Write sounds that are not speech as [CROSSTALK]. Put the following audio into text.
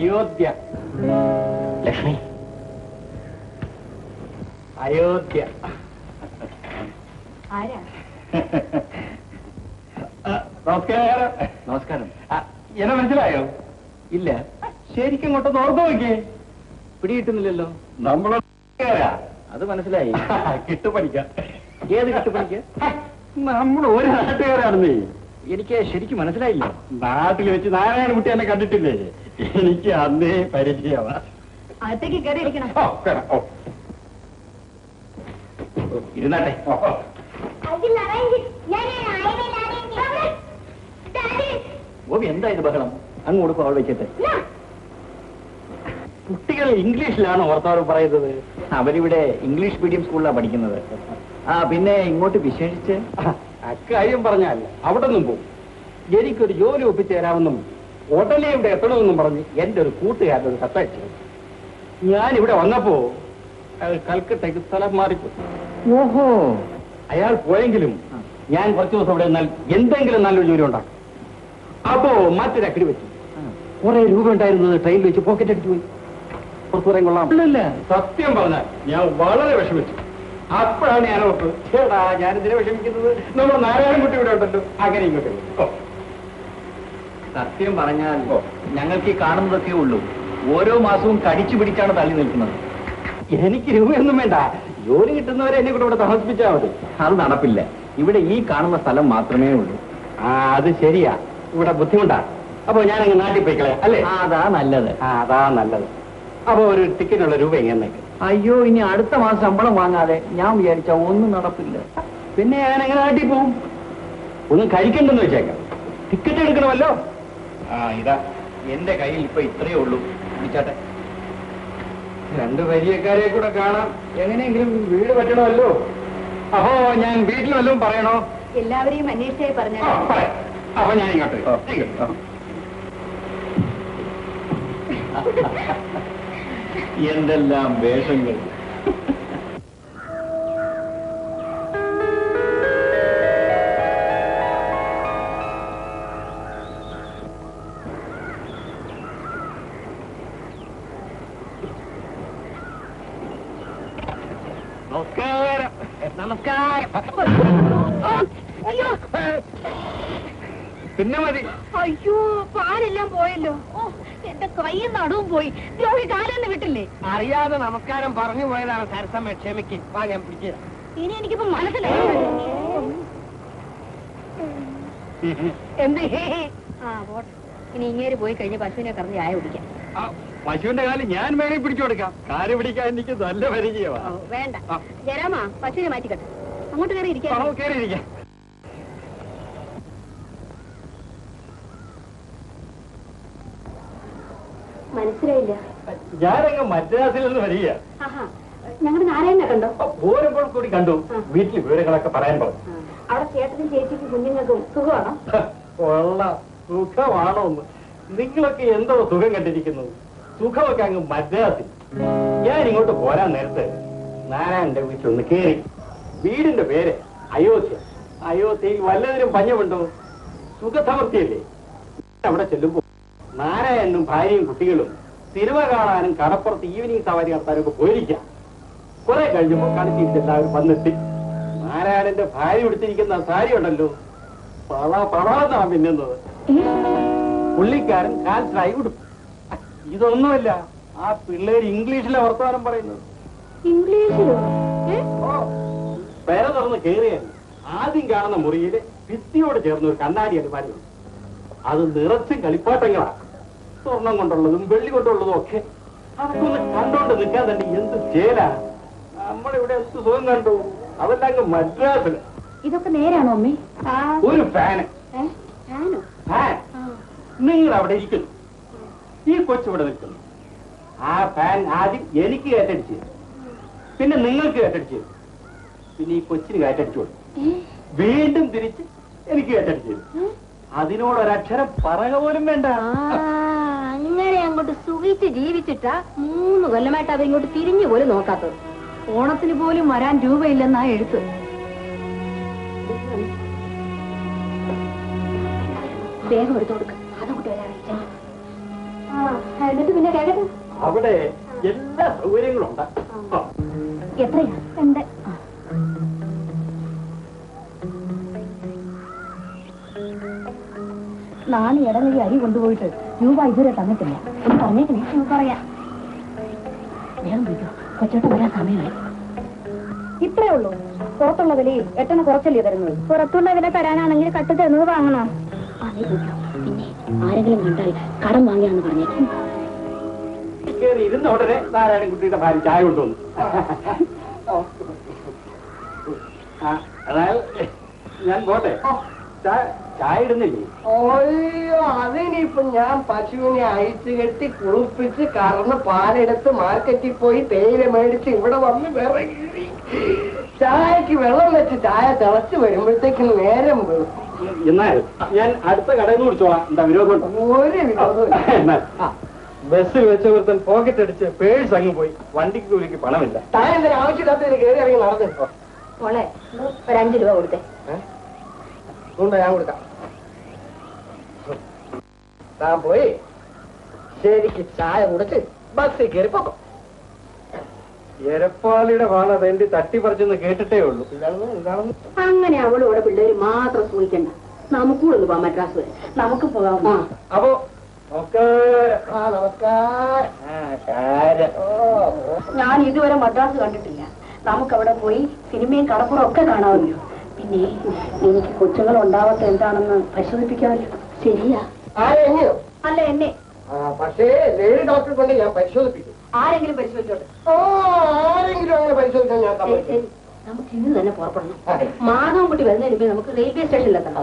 അയോധ്യ. ലക്ഷ്മി. അയോധ്യ. നമസ്കാരം. നമസ്കാരം. എന്നെ മനസ്സിലായോ? ഇല്ല. ശരിക്കും ഇങ്ങോട്ട് നോർത്തു നോക്കിയേ പിടികിട്ടുന്നില്ലല്ലോ. നമ്മളെ അത് മനസ്സിലായി. [LAUGHS] കിട്ടുപണിക്ക. ഏത് കിട്ടുപണിക്ക? നമ്മൾ ഒരു നാട്ടുകാരാണെന്നേ. എനിക്ക് ശരിക്കും മനസ്സിലായില്ല. നാട്ടിൽ വെച്ച് നാരായണ കുട്ടി എന്നെ കണ്ടിട്ടില്ലേ? എനിക്ക് അന്നേ പരിചയമാ. അകത്തേക്ക് കയറി ഇരിക്കണം. ഇരുന്നാട്ടെ. ഗോപി എന്താ ഇത് ബഹളം? അങ്ങ് കൊടുക്കും അവൾ വെച്ചിട്ട്. കുട്ടികൾ ഇംഗ്ലീഷിലാണ് ഓർത്തവർ പറയുന്നത്? അവരിവിടെ ഇംഗ്ലീഷ് മീഡിയം സ്കൂളിലാണ് പഠിക്കുന്നത്. ആ പിന്നെ ഇങ്ങോട്ട് വിശേഷിച്ച്? അക്കാര്യം പറഞ്ഞാൽ അവിടെ നിന്നും പോകും എനിക്കൊരു ജോലി ഒപ്പിച്ചേരാമെന്നും ഇവിടെ എത്തണമെന്നും പറഞ്ഞ് എന്റെ ഒരു കൂട്ടുകാരൻ ഒരു കത്തയച്ചു ഞാൻ ഇവിടെ വന്നപ്പോ അയാൾ കൽക്കട്ടയ്ക്ക് സ്ഥലം മാറിപ്പോയി. ഓഹോ. അയാൾ പോയെങ്കിലും ഞാൻ കുറച്ച് ദിവസം ഇവിടെ നിന്നാൽ എന്തെങ്കിലും നല്ലൊരു ജോലി ഉണ്ടാക്കും. അപ്പോ മറ്റൊരു അക്കടി വെച്ചു. കുറെ രൂപ ഉണ്ടായിരുന്നത് ട്രെയിനിൽ വെച്ച് പോക്കറ്റ് അടിച്ചു പോയി. പുറത്തു പറയാൻ കൊള്ളാം. സത്യം പറഞ്ഞാൽ ഞാൻ വളരെ വിഷമിച്ചു. അപ്പോഴാണ് ഞാൻ ഓർത്ത് ചേടാ ഞാൻ ഇതിനെ വിഷമിക്കുന്നത്. നമ്മുടെ നാരായണൻകുട്ടി ഇവിടെ ഉണ്ടല്ലോ. അങ്ങനെ ഇങ്ങോട്ട് സത്യം പറഞ്ഞാൽ ഞങ്ങൾക്ക് ഈ കാണുന്നതൊക്കെ ഉള്ളൂ. ഓരോ മാസവും കടിച്ചു പിടിച്ചാണ് തള്ളി നിൽക്കുന്നത്. എനിക്ക് രൂപയൊന്നും വേണ്ട. ജോലി കിട്ടുന്നവരെ എന്നെ കൂടെ ഇവിടെ താമസിപ്പിച്ചാൽ മതി. അത് നടപ്പില്ല. ഇവിടെ ഈ കാണുന്ന സ്ഥലം മാത്രമേ ഉള്ളൂ. ആ അത് ശരിയാ. ഇവിടെ ബുദ്ധിമുട്ടാ. അപ്പൊ ഞാൻ അങ്ങ് നാട്ടിൽ പോയിക്കളെ അല്ലേ? അതാ നല്ലത്. അതാ നല്ലത്. അപ്പൊ ഒരു ടിക്കറ്റിനുള്ള രൂപ എങ്ങനെ അയ്യോ ഇനി അടുത്ത മാസം ശമ്പളം വാങ്ങാതെ ഞാൻ വിചാരിച്ച ഒന്നും നടപ്പില്ല. പിന്നെ ഞാൻ എങ്ങനെ നാട്ടിൽ പോവും? ഒന്നും കഴിക്കണ്ടെന്ന് വെച്ചേക്കാം. ടിക്കറ്റ് എടുക്കണമല്ലോ? ആ ഇതാ. എന്റെ കയ്യിൽ ഇപ്പൊ ഇത്രയേ ഉള്ളൂ. വിളിച്ചാട്ടെ. രണ്ട് പരിചയക്കാരെ കൂടെ കാണാം. എങ്ങനെയെങ്കിലും വീട് പറ്റണമല്ലോ? അപ്പോ ഞാൻ വീട്ടിൽ വല്ലതും പറയണോ? എല്ലാവരെയും അന്വേഷിച്ചായി പറഞ്ഞു അപ്പൊ ഞാൻ. ഇങ്ങോട്ട്. എന്തെല്ലാം വേഷങ്ങൾ. നമസ്കാരം. നമസ്കാരം. അയ്യോ. പിന്നെ മതി. അയ്യോ പാലെല്ലാം പോയല്ലോ. എന്റെ കൈയും നടുവും പോയി. ദ്രോഹി കാലെന്ന് വിട്ടില്ലേ? അറിയാതെ നമസ്കാരം പറഞ്ഞു പോയതാണ് സരസമ്മ ക്ഷമിക്ക് വാ ഞാൻ പിടിക്കുക ഇനി എനിക്കിപ്പോ മനസ്സിലായി. എന്ത്? ആ പോട്ടെ. ഇനി ഇങ്ങേര് പോയി കഴിഞ്ഞ് പശുവിനെ കറന്ന് ചായ കുടിക്കാം. പശുവിന്റെ കാലം ഞാൻ വേണേ പിടിച്ചു കൊടുക്കാം. കാൽ പിടിക്കാൻ എനിക്ക് നല്ല പരിചയമാ. വേണ്ട. ജരാമാ പശുവിനെ മാറ്റിക്കട്ടെ. അങ്ങോട്ട് കയറി ഇരിക്കാം. കയറിയിരിക്കാം മനസ്സിലായില്ല. ഞാനങ്ങ് മദ്രാസിൽ നിന്ന് വരിക ഞങ്ങളുടെ നാരായണനെ കണ്ടോ? പോരുമ്പോൾ കൂടി കണ്ടു. വീട്ടിൽ വിവരങ്ങളൊക്കെ പറയാൻ പറഞ്ഞു. അവിടെ ചേട്ടനും ചേച്ചിക്കും കുഞ്ഞുങ്ങൾക്കും സുഖമാണോ? കൊള്ള. സുഖമാണോ എന്ന്. നിങ്ങളൊക്കെ എന്തോ സുഖം കണ്ടിരിക്കുന്നു. സുഖമൊക്കെ അങ്ങ് മദ്രാസിൽ. ഞാൻ ഇങ്ങോട്ട് പോരാൻ നേരത്തെ നാരായണന്റെ വീട്ടിലൊന്ന് കേറി. വീടിന്റെ പേര് അയോധ്യ. അയോധ്യയിൽ വല്ലതിനും പഞ്ഞമുണ്ടോ? സുഖസമൃദ്ധിയല്ലേ? അവിടെ ചെല്ലുമ്പോ നാരായണനും ഭാര്യയും കുട്ടികളും സിനിമ കാണാനും കടപ്പുറത്ത് ഈവനിങ് സവാരി നടത്താനും ഒക്കെ പോയിരിക്കാം. കുറെ കഴിഞ്ഞപ്പോ കളിച്ചിട്ട് എല്ലാവരും വന്നെത്തി. നാരായണന്റെ ഭാര്യ ഉടുത്തിരിക്കുന്ന സാരി ഉണ്ടല്ലോ പള പളാന്നാ മിന്നുന്നത് പുള്ളിക്കാരൻ കാൽസായി ഉടുപ്പ് ഇതൊന്നുമല്ല ആ പിള്ളേര് ഇംഗ്ലീഷിലെ വർത്തമാനം പറയുന്നത്. ഇംഗ്ലീഷിലോ? പെര തുറന്ന് കയറിയാൽ ആദ്യം കാണുന്ന മുറിയിൽ ഭിത്തിയോട് ചേർന്ന് ഒരു കണ്ണാടി അനുമാനമുണ്ട് അത് നിറച്ചും കളിപ്പാട്ടങ്ങളാണ്. സ്വർണം കൊണ്ടുള്ളതും വെള്ളി കൊണ്ടുള്ളതും ഒക്കെ അതൊക്കെ കണ്ടോണ്ട് നിൽക്കാൻ തന്നെ എന്ത് ചേല. നമ്മളിവിടെ എന്ത് സുഖം കണ്ടു? അതെല്ലാം അങ്ങ് മദ്രാസിൽ. ഇതൊക്കെ നേരാണോ അമ്മേ? ഒരു ഫാന്. നിങ്ങൾ അവിടെ ഇരിക്കുന്നു. ഈ കൊച്ചിവിടെ നിൽക്കുന്നു. ആ ഫാൻ ആദ്യം എനിക്ക് കയറ്റടിച്ച്. പിന്നെ നിങ്ങൾക്ക് കയറ്റടിച്ച്. പിന്നെ ഈ കൊച്ചിന് കയറ്റടിച്ചു? വീണ്ടും തിരിച്ച് എനിക്ക് കയറ്റടിച്ച്? അതിനോടൊരക്ഷരം പറക പോലും വേണ്ട. അങ്ങനെ അങ്ങോട്ട് സുഖിച്ച് ജീവിച്ചിട്ടാ മൂന്ന് കൊല്ലമായിട്ട് അവരിങ്ങോട്ട് തിരിഞ്ഞു പോലും നോക്കാത്തത്. ഓണത്തിന് പോലും വരാൻ രൂപയില്ലെന്നാ എഴുത്ത്. വേഗം എടുത്തു കൊടുക്ക. എന്നിട്ട് പിന്നെ കേക്കട്ടെ അവിടെ എല്ലാ സൗകര്യങ്ങളും ഉണ്ട്. എത്രയാ? രണ്ട്. നാളെ ഇടവഴി അരി കൊണ്ടുപോയിട്ട് രൂപ ഇതുവരെ തന്നിട്ടില്ല. ഒന്ന് പറഞ്ഞേക്കണേ പറയാം. വേഗം വിളിക്കോ. കൊച്ചോട്ട് വരാൻ സമയമായി. ഇത്രേ ഉള്ളൂ. പുറത്തുള്ള വിലയിൽ എട്ടെണ്ണ കുറച്ചല്ലേ തരുന്നത്? പുറത്തുള്ള വില തരാനാണെങ്കിൽ കട്ട് തരുന്നത് വാങ്ങണോ. അതേ പിന്നെ ആരെങ്കിലും കണ്ടാൽ കടം വാങ്ങിയാന്ന് പറഞ്ഞേക്കും ഇരുന്ന ഉടനെ ചായ ഞാൻ പോട്ടെ ചായ അതിനിപ്പോ ഞാൻ പശുവിനെ അഴിച്ചു കെട്ടി കുളിപ്പിച്ച് കറന്ന് പാലെടുത്ത് മാർക്കറ്റിൽ പോയി തേയില മേടിച്ച് ഇവിടെ വന്ന് വിറകി. ചായക്ക് വെള്ളം വെച്ച് ചായ തിളച്ച് വരുമ്പോഴത്തേക്കും നേരം വെളുക്കും. എന്നാൽ ഞാൻ അടുത്ത കടയിൽ നിന്ന് വിളിച്ചോളാം എന്താ വിരോധം ഒരു വിധവും എന്നാൽ ബസ്സിൽ വെച്ച ഒരുത്തൻ പോക്കറ്റ് അടിച്ച് പേഴ്സ് അങ്ങ് പോയി. വണ്ടിക്ക് കൂലിക്ക് പണമില്ല. താൻ എന്തിനാ ആവശ്യമില്ലാത്തതിന് കയറി ഇറങ്ങി നടന്നു? മോളെ ഒരു അഞ്ചു രൂപ കൊടുത്തേ. ഞാൻ കൊടുക്കാം. താൻ പോയി. ശരിക്ക് ചായ കുടിച്ച് ബസ്സിൽ കയറി പോക്കാം. എരപ്പാളിയുടെ വാള തട്ടി തട്ടിപ്പറിച്ചെന്ന് കേട്ടിട്ടേ ഉള്ളൂ. അങ്ങനെ അവളോടെ പിള്ളേര് മാത്രം സൂക്ഷിക്കണ്ട. നമുക്കൂടൊന്ന് പോവാം മദ്രാസ് വരെ നമുക്ക് പോകാം അപ്പോ നമുക്ക്. ഞാൻ ഇതുവരെ മദ്രാസ് കണ്ടിട്ടില്ല. നമുക്ക് അവിടെ പോയി സിനിമയും കടപ്പുറം ഒക്കെ കാണാമല്ലോ. പിന്നെ എനിക്ക് കൊച്ചുങ്ങൾ ഉണ്ടാവാത്ത എന്താണെന്ന് പരിശോധിപ്പിക്കാമല്ലോ. ശരിയാ. അല്ല എന്നെ. പക്ഷേ ഡോക്ടർ ഡോക്ടറെ കൊണ്ട് ഞാൻ പരിശോധിപ്പിക്കും. ആരെങ്കിലും പരിശോധിച്ചോട്ടെ? ഓ ആരെങ്കിലും അങ്ങനെ പരിശോധിക്കാൻ ഞാൻ നമുക്ക് ഇന്ന് തന്നെ പുറപ്പെടണം. മാധവൻകുട്ടി വരുന്നതിന് മുമ്പേ നമുക്ക് റെയിൽവേ സ്റ്റേഷനിലെത്തണം.